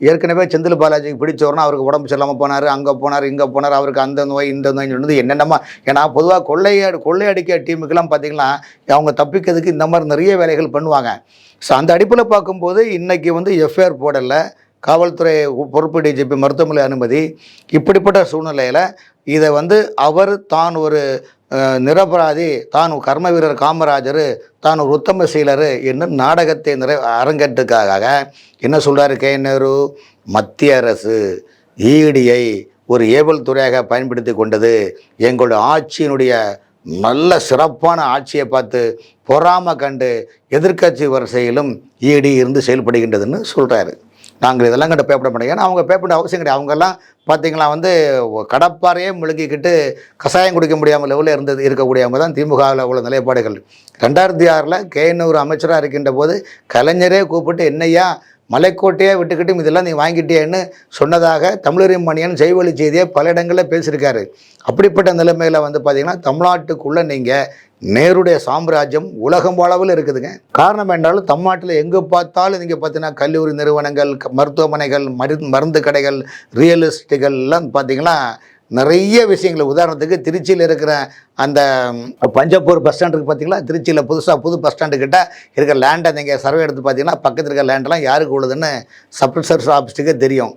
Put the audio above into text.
ஏற்கனவே செந்தில் பாலாஜிக்கு பிடிச்சவர்னா அவருக்கு உடம்பு சரியில்லாமல் போனார் அங்கே போனார் இங்கே போனார் அவருக்கு அந்த நோய் இந்த நோய் சொன்னது என்னென்னமா ஏன்னா பொதுவாக கொள்ளைய கொள்ளையடிக்க டீமுக்கெல்லாம் பார்த்தீங்கன்னா அவங்க தப்பிக்கிறதுக்கு இந்த மாதிரி நிறைய வேலைகள் பண்ணுவாங்க. ஸோ அந்த அடிப்பில் பார்க்கும்போது இன்றைக்கி வந்து எஃப்ஐஆர் போடலை. காவல்துறை பொறுப்பு டிஜிபி மருத்துவமனை அனுமதி. இப்படிப்பட்ட சூழ்நிலையில் இதை வந்து அவர் தான் ஒரு நிரபராதி தான் கர்ம வீரர் காமராஜர் தான் ஒரு உத்தம சீலர் என்று நாடகத்தை நிறை அரங்கேற்றுக்காக என்ன சொல்கிறாரு கே. நேரு? மத்திய அரசு ஈடியை ஒரு ஏவல் துறையாக பயன்படுத்தி கொண்டது. எங்களுடைய ஆட்சியினுடைய நல்ல சிறப்பான ஆட்சியை பார்த்து பொறாமல் கண்டு எதிர்க்கட்சி வரிசையிலும் ஈடி இருந்து செயல்படுகின்றதுன்னு சொல்கிறாரு நாங்கள் இதெல்லாம் கண்டு பேப்பர் மாட்டோம். ஏன்னா அவங்க பேப்பர் அவசியம் கிடையாது. அவங்கெல்லாம் பார்த்தீங்களா வந்து கடப்பாறையே முழுங்கிக்கிட்டு கஷாயம் குடிக்க முடியாமல் லெவலில் இருந்தது இருக்கக்கூடியவங்க தான் திமுகவில் உள்ள நிலைப்பாடுகள். ரெண்டாயிரத்தி ஆறில் கேஎன்யூர் அமைச்சராக இருக்கின்ற போது கலைஞரே கூப்பிட்டு என்னையா மலைக்கோட்டையே விட்டுக்கிட்டு இதெல்லாம் நீ வாங்கிட்டேன்னு சொன்னதாக தமிழரின் மணியன் செய்வழி செய்தியை பல இடங்களில் பேசியிருக்காரு. அப்படிப்பட்ட நிலைமையில் வந்து பார்த்திங்கன்னா தமிழ்நாட்டுக்குள்ளே நீங்கள் நேருடைய சாம்ராஜ்யம் உலகம் அளவில் இருக்குதுங்க. காரணம் என்றாலும் தமிழ்நாட்டில் எங்கே பார்த்தாலும் நீங்கள் பார்த்தீங்கன்னா கல்லூரி நிறுவனங்கள் க- மருத்துவமனைகள் மரு மருந்து கடைகள் ரியல் எஸ்டேட்டுகள் எல்லாம் பார்த்தீங்கன்னா நிறைய விஷயங்கள். உதாரணத்துக்கு திருச்சியில் இருக்கிற அந்த பஞ்சப்பூர் பஸ் ஸ்டாண்டுக்கு பார்த்தீங்களா? திருச்சியில் புதுசாக புது பஸ் ஸ்டாண்டு கிட்ட இருக்கிற லேண்டை நீங்கள் சர்வே எடுத்து பார்த்தீங்கன்னா பக்கத்தில் இருக்கிற லேண்டெல்லாம் யாருக்கு உள்ளதுன்னு சப் ரிசர்ச் ஆஃபீஸுக்கே தெரியும்.